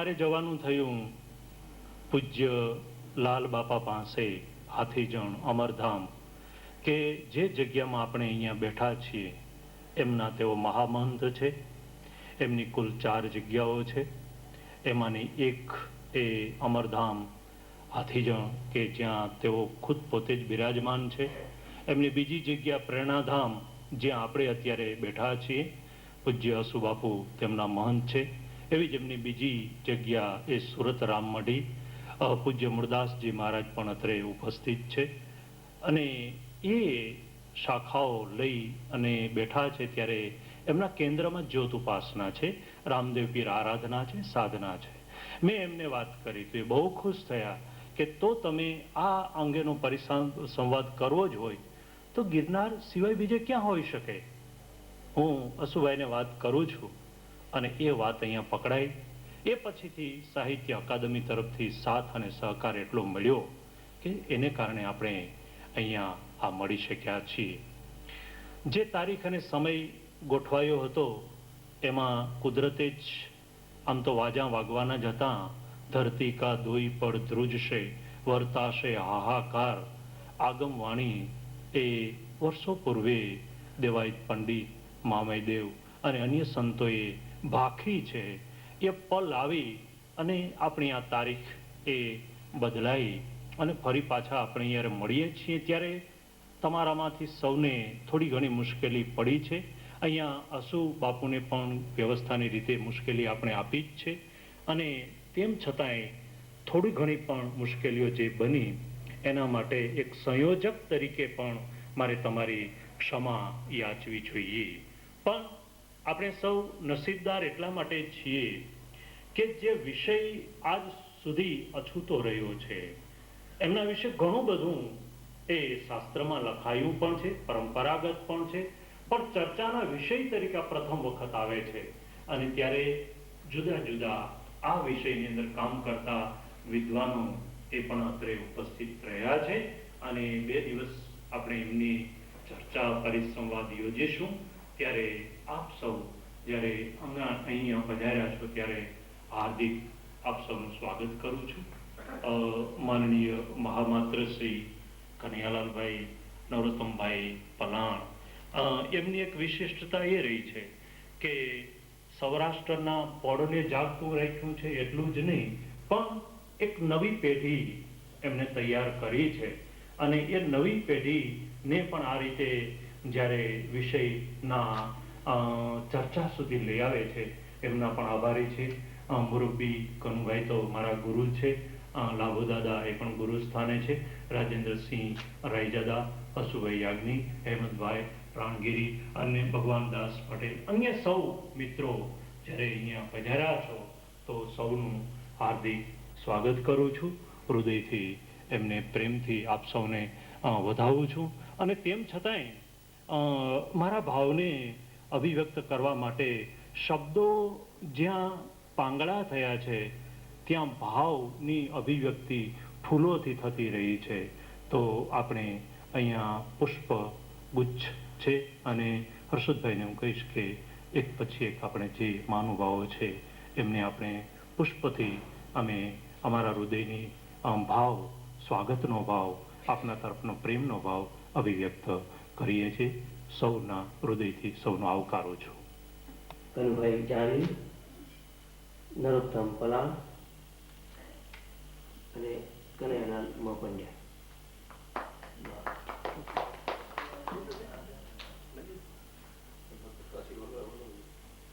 મારે જવાનું થયું. પૂજ્ય લાલ બાપા પાસે હાથીજણ અમરધામ કે જે જગ્યામાં આપણે અહીંયા બેઠા છીએ, એમના તેઓ મહામંત છે. એમની કુલ ચાર જગ્યાઓ છે. એમાંની એક એ અમરધામ હાથીજણ કે જ્યાં તેઓ ખુદ પોતે જ બિરાજમાન છે. એમની બીજી જગ્યા પ્રેરણાધામ, જ્યાં આપણે અત્યારે બેઠા છીએ. પૂજ્ય અસુબાપુ તેમના મહંત છે. એવી જ એમની બીજી જગ્યા એ સુરત રામમઢી પૂજ્ય મુરદાસજી મહારાજ પણ અત્રે ઉપસ્થિત છે. અને એ શાખાઓ લઈ અને બેઠા છે ત્યારે એમના કેન્દ્રમાં જ્યોત ઉપાસના છે રામદેવ પીર આરાધના છે, સાધના છે. મેં એમને વાત કરી તો એ બહુ ખુશ થયા કે તો તમે આ અંગેનો પરિસંવાદ કરવો જ હોય તો ગિરનાર સિવાય બીજે ક્યાં હોઈ શકે? હું અસુભાઈને વાત કરું છું. અને એ વાત અહીંયા પકડાઈ. એ પછીથી સાહિત્ય અકાદમી તરફથી સાથ અને સહકાર એટલો મળ્યો કે એને કારણે આપણે અહીંયા આ મળી શક્યા છીએ. જે તારીખ અને સમય ગોઠવાયો હતો, એમાં કુદરતે જ આમ તો વાજા વાગવાના જ હતા. ધરતી કા દોઈ પર ધ્રુજશે, વર્તાશે હાહાકાર. આગમવાણી એ વર્ષો પૂર્વે દેવાયત પંડિત મામયદેવ અને અન્ય સંતોએ ભાખી છે, એ પલ આવી અને આપણી આ તારીખ એ બદલાઈ અને ફરી પાછા આપણે અહીંયા મળીએ છીએ ત્યારે તમારામાંથી સૌને થોડી ઘણી મુશ્કેલી પડી છે. અહીંયા અસુ બાપુને પણ વ્યવસ્થાની રીતે મુશ્કેલી આપણે આપી જ છે અને તેમ છતાંય થોડી ઘણી પણ મુશ્કેલીઓ જે બની, એના માટે એક સંયોજક તરીકે પણ મારે તમારી ક્ષમા યાચવી જોઈએ. પણ આપણે સૌ નસીબદાર એટલા માટે છીએ કે જે વિષય આજ સુધી અછૂતો રહ્યો છે. એમના વિશે ઘણું બધું એ શાસ્ત્રમાં લખાયું પણ છે, પરંપરાગત પણ છે, પણ ચર્ચાના વિષય તરીકે પ્રથમ વખત આવે છે. અને ત્યારે જુદા જુદા આ વિષયની અંદર કામ કરતા વિદ્વાનો એ પણ અત્રે ઉપસ્થિત રહ્યા છે. અને બે દિવસ આપણે એમની ચર્ચા, પરિસંવાદ યોજીશું. ત્યારે આપ સૌ જ્યારે હમણાં અહીંયા પધાર્યા છો ત્યારે હાર્દિક આપ સૌનું સ્વાગત કરું છું. માનનીય મહામાત્ર કનૈયાલાલભાઈ નરોત્તમભાઈ પલાણ. એમની એક વિશિષ્ટતા એ રહી છે કે સૌરાષ્ટ્રના પોળને જાગતું રાખ્યું છે એટલું જ નહીં, પણ એક નવી પેઢી એમને તૈયાર કરી છે. અને એ નવી પેઢીને પણ આ રીતે જ્યારે વિષયના ચર્ચા સુધી લઈ આવે છે. એમના પણ આભારી છે. મુરબ્બી કનુભાઈ તો મારા ગુરુ છે. લાભુ દાદા એ પણ ગુરુ સ્થાને છે. રાજેન્દ્રસિંહ રાયજાદા, અશુભાઈ યાજ્ઞી હેમંતભાઈ રાણગીરી અને ભગવાનદાસ પટેલ. અન્ય સૌ મિત્રો જ્યારે અહીંયા પધાર્યા છો, તો સૌનું હાર્દિક સ્વાગત કરું છું. હૃદયથી એમને પ્રેમથી આપ સૌને વધાવું છું. અને તેમ છતાંય મારા ભાવને અભિવ્યક્ત કરવા માટે શબ્દો જ્યાં પાંગળા થયા છે, ત્યાં ભાવની અભિવ્યક્તિ ફૂલોથી થતી રહી છે. તો આપણે અહીંયા પુષ્પ ગુચ્છ છે અને હર્ષદભાઈને હું કહીશ કે એક પછી એક આપણે જે મહાનુભાવો છે, એમને આપણે પુષ્પથી અમે અમારા હૃદયની ભાવ, સ્વાગતનો ભાવ, આપના તરફનો પ્રેમનો ભાવ અભિવ્યક્ત કરીએ છીએ. સૌના હૃદયથી સૌનો આવકારો છું. કનુભાઈ જાની નરોત્તમ પલાણ અને કનૈયાલાલ મોપંડ્યા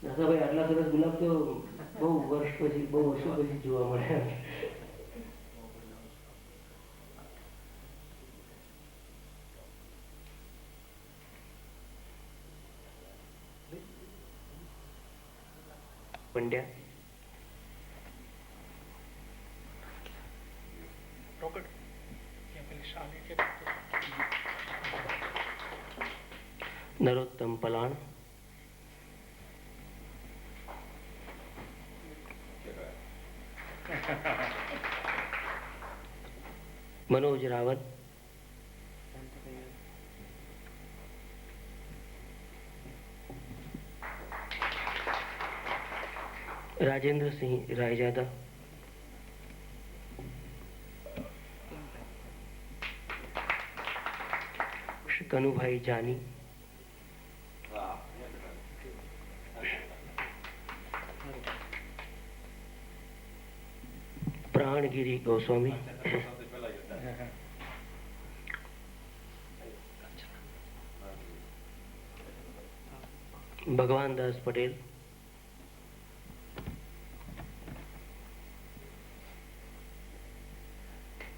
નાસાભાઈ આટલા સરસ ગુલાબ તો બહુ વર્ષ પછી, બહુ વર્ષો પછી જોવા મળ્યા. પંડ્યા? નરોત્તમ પલાણ. મનોજ રાવત. રાજેન્દ્રસિંહ રાયજાદા શ્રી કનુભાઈ જાની પ્રાણગીરી ગોસ્વામી ભગવાન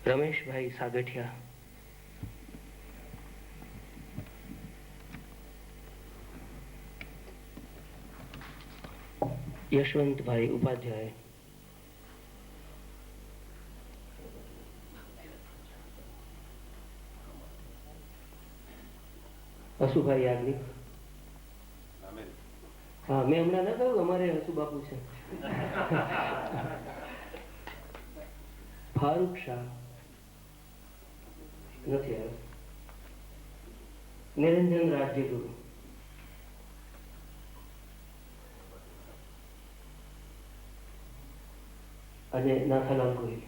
દાસ પટેલ રમેશભાઈ સાગઠિયા યશવંતભાઈ ઉપાધ્યાય હસુભાઈ યાજ્ઞિક હા મેં હમણાં ના કહ્યું અમારે હસુ બાપુ છે. ફારૂક શાહ નથી આવ્યો. નિરંજન રાજ્યગુરુ અને નાથાલાલ ગોહિલ.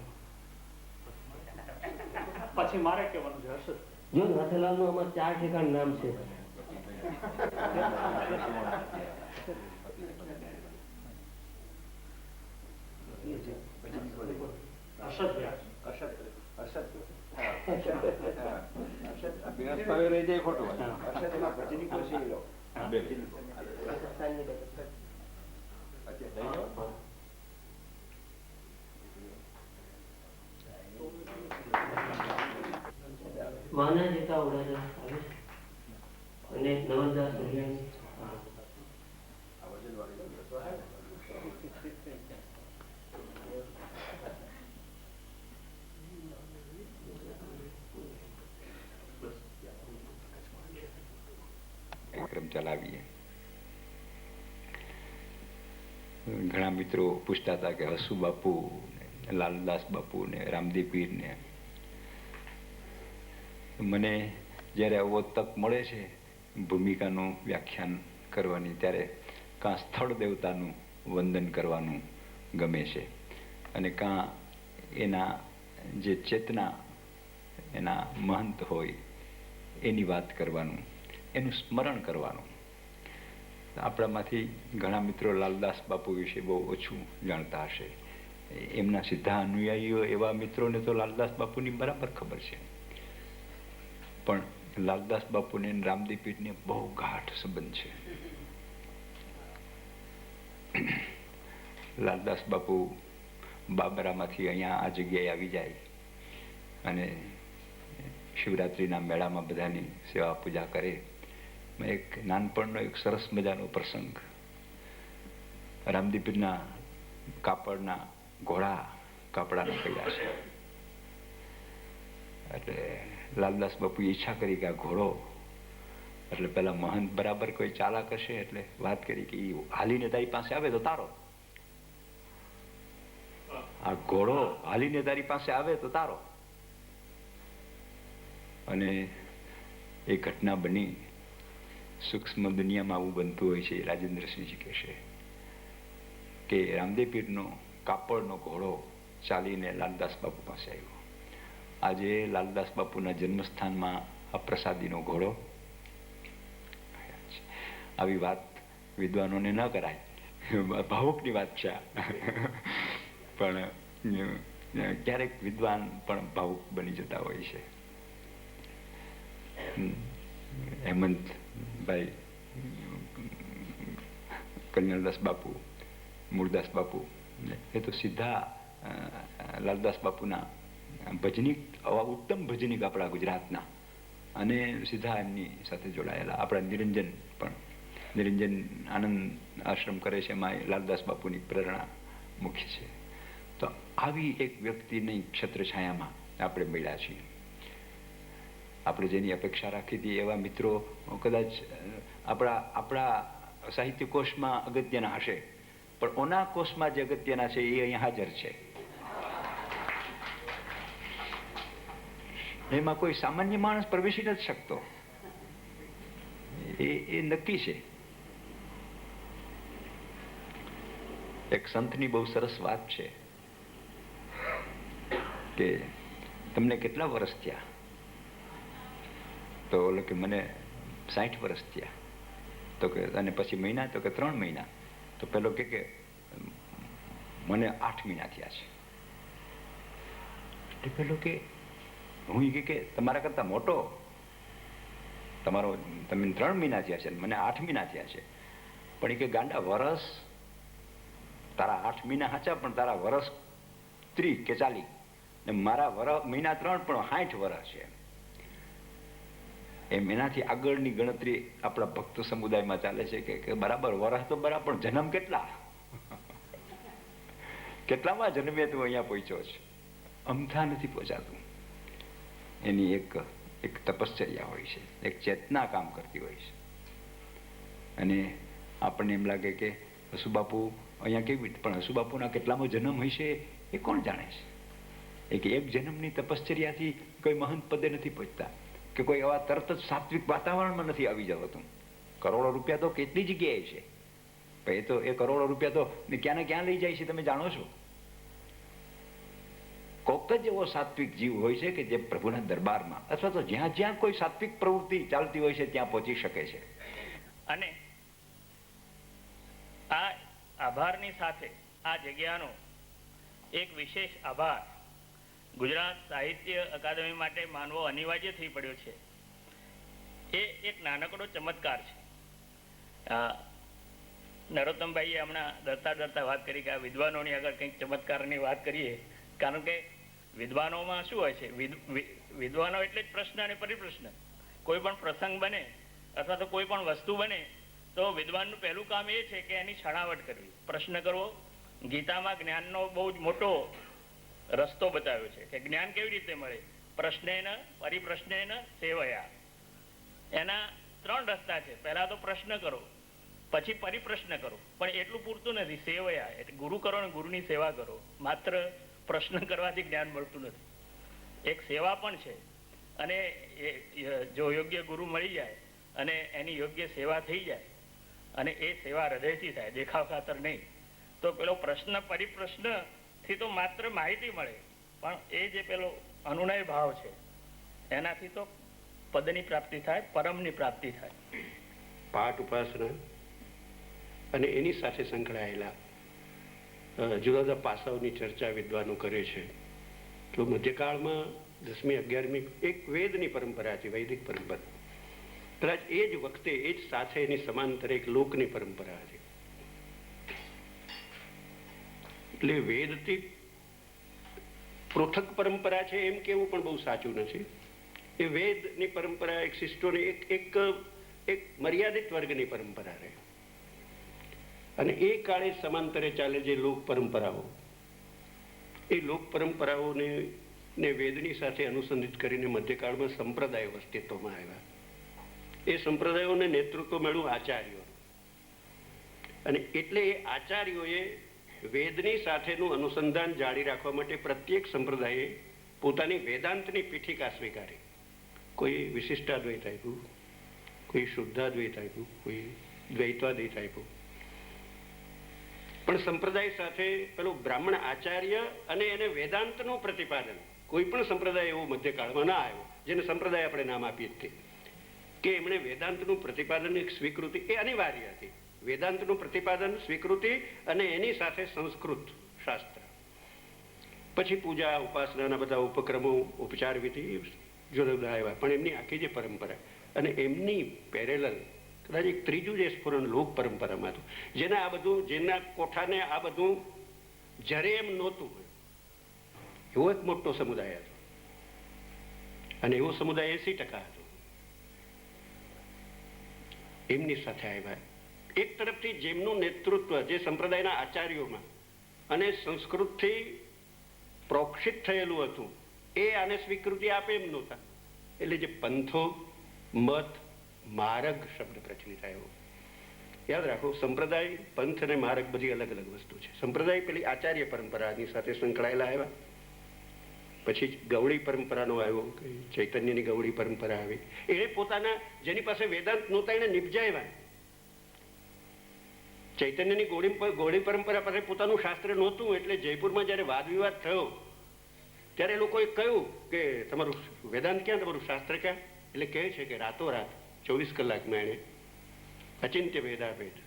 પછી મારે કહેવાનું છે હર્ષદ. જો નાથાલાલનું આમાં ચાર ઠેકાણ નામ છે. વાના જેતા ઓડાના આવે છે અને નવલદાસ મહિયાણી હા. કાર્યક્રમ ચલાવીએ. ઘણા મિત્રો પૂછતા હતા કે હસુ બાપુ લાલદાસ બાપુ ને, રામદેવ પીર ને. મને જ્યારે આવો તક મળે છે ભૂમિકાનું વ્યાખ્યાન કરવાની, ત્યારે કાં સ્થળ દેવતાનું વંદન કરવાનું ગમે છે. અને કાં એના જે ચેતના, એના મહંત હોય, એની વાત કરવાનું એનું સ્મરણ કરવાનું. આપણામાંથી ઘણા મિત્રો લાલદાસ બાપુ વિશે બહુ ઓછું જાણતા હશે. એમના સીધા અનુયાયીઓ એવા મિત્રોને તો લાલદાસ બાપુની બરાબર ખબર છે. પણ લાલદાસ બાપુને રામદીપીઠને બહુ ગાઢ સંબંધ છે. લાલદાસ બાપુ બાબરામાંથી અહીંયા આ જગ્યાએ આવી જાય અને શિવરાત્રિના મેળામાં બધાની સેવા પૂજા કરે. એક નાનપણનો એક સરસ મજાનો પ્રસંગ. રામદીપીરના કાપડના ઘોડા કાપડાના પડ્યા છે. એટલે લાલદાસ બાપુએ ઈચ્છા કરી કે આ ઘોડો, એટલે પેલા મહંત બરાબર કોઈ ચાલાક હશે એટલે વાત કરી કે હાલીને તારી પાસે આવે તો તારો. આ ઘોડો હાલીને તારી પાસે આવે તો તારો. અને એ ઘટના બની સૂક્ષ્મ દુનિયામાં આવું બનતું હોય છે રાજેન્દ્રસિંહજી કહેશે કે રામદેવ પીરનો કાપડનો ઘોડો ચાલીને લાલદાસ બાપુ પાસે આવ્યો. આજે લાલદાસ બાપુના જન્મસ્થાનમાં આ પ્રસાદીનો ઘોડો આવી વાત વિદ્વાનોને ન કરાય. ભાવુકની વાત છે પણ ક્યારેક વિદ્વાન પણ ભાવુક બની જતા હોય છે. હમ. હેમંતભાઈ કલ્યાણદાસ બાપુ મૂળદાસ બાપુ એ તો સીધા લાલદાસ બાપુના ભજનીક આવા ઉત્તમ ભજનીક આપણા ગુજરાતના અને સીધા એમની સાથે જોડાયેલા આપણા નિરંજન પણ નિરંજન આનંદ આશ્રમ કરે છે એમાં લાલદાસ બાપુની પ્રેરણા મુખ્ય છે તો આવી એક વ્યક્તિની છત્રછાયામાં આપણે મળ્યા છીએ આપણે જેની અપેક્ષા રાખી હતી એવા મિત્રો કદાચ આપણા આપણા સાહિત્ય કોષમાં અગત્યના હશે. પણ ઓના કોષમાં જે અગત્યના છે એ અહીંયા હાજર છે. એમાં કોઈ સામાન્ય માણસ પ્રવેશી નથી શકતો. એ એ નક્કી છે. એક સંતની બહુ સરસ વાત છે કે, તમને કેટલા વર્ષ થયા? તો ઓલો કે મને સાઠ વર્ષ થયા. તો કે, અને પછી મહિના, તો કે ત્રણ મહિના. તો પેલો કે કે, મને આઠ મહિના થયા છે. પેલો કે, હું કે તમારા કરતા મોટો? તમારો, તમે ત્રણ મહિના થયા છે મને આઠ મહિના થયા છે. પણ એ કે ગાંડા વરસ, તારા આઠ મહિના હાચા, પણ તારા વરસ ત્રીસ કે ચાલી ને મારા વર મહિના ત્રણ, પણ સાઠ વરસ છે એમ. એનાથી આગળની ગણતરી આપણા ભક્ત સમુદાયમાં ચાલે છે કે- બરાબર, વરસ તો બરાબર, પણ જન્મ કેટલા? કેટલામાં જન્મે તું અહીંયા પહોંચ્યો છે? અમથા નથી પહોંચાતું. એની એક એક તપશ્ચર્યા હોય છે, એક ચેતના કામ કરતી હોય છે. અને આપણને એમ લાગે કે હસુબાપુ અહીંયા કેવી પણ હસુબાપુના કેટલામો જન્મ છે એ કોણ જાણે છે? એક એક જન્મની તપશ્ચર્યાથી કોઈ મહંત પદે નથી પહોંચતા. કે કોઈ એવા તરત જ સાત્વિક વાતાવરણમાં નથી આવી જવાતું. કરોડો રૂપિયા તો કેટલી જગ્યાએ છે? એ તો, એ કરોડો રૂપિયા તો ક્યાં ક્યાં લઈ જાય છે, તમે જાણો છો? કોક જ એવો સાત્વિક જીવ હોય છે કે જે પ્રભુના દરબારમાં અથવા તો જ્યાં જ્યાં કોઈ સાત્વિક પ્રવૃત્તિ ચાલતી હોય છે, ત્યાં પહોંચી શકે છે. અને આ આભારની સાથે આ જગ્યાનો એક વિશેષ આભાર ગુજરાત સાહિત્ય અકાદમી માટે માનવો અનિવાર્ય થઈ પડ્યો છે. એ એક નાનકડો ચમત્કાર છે. નરોત્તમભાઈએ હમણાં દરતા દરતા વાત કરી કે આ વિદ્વાનોની આગળ કંઈક ચમત્કારની વાત કરીએ, કારણ કે વિદ્વાનોમાં શું હોય છે? વિદ્વાનો એટલે જ પ્રશ્ન અને પરિપ્રશ્ન. કોઈ પણ પ્રસંગ બને અથવા તો કોઈ પણ વસ્તુ બને, તો વિદ્વાનનું પહેલું કામ એ છે કે એની છણાવટ કરવી. પ્રશ્ન કરવો. ગીતામાં જ્ઞાનનો બહુ જ મોટો રસ્તો બતાવ્યો છે કે જ્ઞાન કેવી રીતે મળે? પ્રશ્નેન, પરિપ્રશ્નેન સેવયા. એના ત્રણ રસ્તા છે. પહેલા તો પ્રશ્ન કરો, પછી પરિપ્રશ્ન કરો. પણ એટલું પૂરતું નથી. સેવયા, એટલે ગુરુ કરો ને ગુરુની સેવા કરો. માત્ર પ્રશ્ન કરવાથી જ્ઞાન મળતું નથી. એક સેવા પણ છે. અને જો યોગ્ય ગુરુ મળી જાય અને એની યોગ્ય સેવા થઈ જાય અને એ સેવા હૃદયથી થાય, દેખાવ ખાતર નહીં, તો પેલો પ્રશ્ન, પરિપ્રશ્ન થી તો માત્ર માહિતી મળે, પણ એ જે પેલો અનુનય ભાવ છે, એનાથી તો પદની પ્રાપ્તિ થાય, પરમની પ્રાપ્તિ થાય. પાઠ ઉપાસના અને એની સાથે સંકળાયેલા જુદા જુદા પાસાઓની ચર્ચા વિદ્વાનો કરે છે. તો મધ્યકાળમાં દસમી, અગિયારમી એક વેદની પરંપરા હતી વૈદિક પરંપરા. કદાચ એ જ વખતે એ જ સાથે એની સમાંતર એક લોકની પરંપરા હતી એટલે વેદથી પૃથક પરંપરા છે એમ કેવું પણ બહુ સાચું નથી. એ વેદની પરંપરા, એક શિષ્ટોની, એક એક એક મર્યાદિત વર્ગની પરંપરા રહે. અને એ કાળે સમાંતરે ચાલે જે લોક પરંપરાઓ. એ લોક પરંપરાઓને, ને વેદની સાથે અનુસંધિત કરીને મધ્યકાળમાં સંપ્રદાયો અસ્તિત્વમાં આવ્યા. એ સંપ્રદાયોને નેતૃત્વ મળ્યું આચાર્યો અને એટલે એ આચાર્યોએ વેદની સાથેનું અનુસંધાન જાળી રાખવા માટે પ્રત્યેક સંપ્રદાયે પોતાની વેદાંતની પીઠિકા સ્વીકારી. કોઈ વિશિષ્ટાદ્વૈત આપ્યું, કોઈ શુદ્ધાદ્વૈત આપ્યું, કોઈ દ્વૈતાદ્વૈત આપ્યું. પણ સંપ્રદાય સાથે પેલું બ્રાહ્મણ આચાર્ય અને એને વેદાંતનું પ્રતિપાદન, કોઈ પણ સંપ્રદાય એવો મધ્યકાળમાં ના આવ્યો, જેને સંપ્રદાય આપણે નામ આપીએ કે એમણે વેદાંતનું પ્રતિપાદન એક સ્વીકૃતિ, એ અનિવાર્ય હતી. વેદાંતનું પ્રતિપાદન, સ્વીકૃતિ અને એની સાથે સંસ્કૃત શાસ્ત્ર. પછી પૂજા, ઉપાસનાના બધા ઉપક્રમો, ઉપચાર વિધિ જુદા જુદા આવ્યા. પણ એમની આખી જે પરંપરા અને એમની પેરેલલ, કદાચ એક ત્રીજું જે સ્ફુરણ લોક પરંપરામાં હતું, જેના આ બધું, જેના કોઠાને આ બધું જ્યારે એમ નહોતું એવો એક મોટો સમુદાય હતો. અને એવો સમુદાય એસી ટકા હતો. એમની સાથે આવ્યા. એક તરફથી જેમનું નેતૃત્વ જે સંપ્રદાયના આચાર્યોમાં અને સંસ્કૃતથી પ્રોક્ષિત થયેલું હતું, એ આને સ્વીકૃતિ આપે એમ નહોતા. એટલે જે પંથો, મત, માર્ગ શબ્દ પ્રચલિત આવ્યો. યાદ રાખો, સંપ્રદાય, પંથ અને માર્ગ બધી અલગ અલગ વસ્તુ છે. સંપ્રદાય પેલી આચાર્ય પરંપરાની સાથે સંકળાયેલા આવ્યા. પછી ગૌડી પરંપરાનો આવ્યો ચૈતન્યની ગૌડી પરંપરા આવી. એ પોતાના, જેની પાસે વેદાંત નહોતા, એને નિપજાવ્યા. ચૈતન્યની ગોળી ગોળી પરંપરા પાસે પોતાનું શાસ્ત્ર નહોતું, એટલે જયપુરમાં જ્યારે વાદ વિવાદ થયો, ત્યારે લોકોએ કહ્યું કે, તમારું વેદાંત ક્યાં? તમારું શાસ્ત્ર ક્યાં? એટલે કહે છે કે રાતોરાત ચોવીસ કલાકમાં એણે અચિંત્ય વેદાભેદ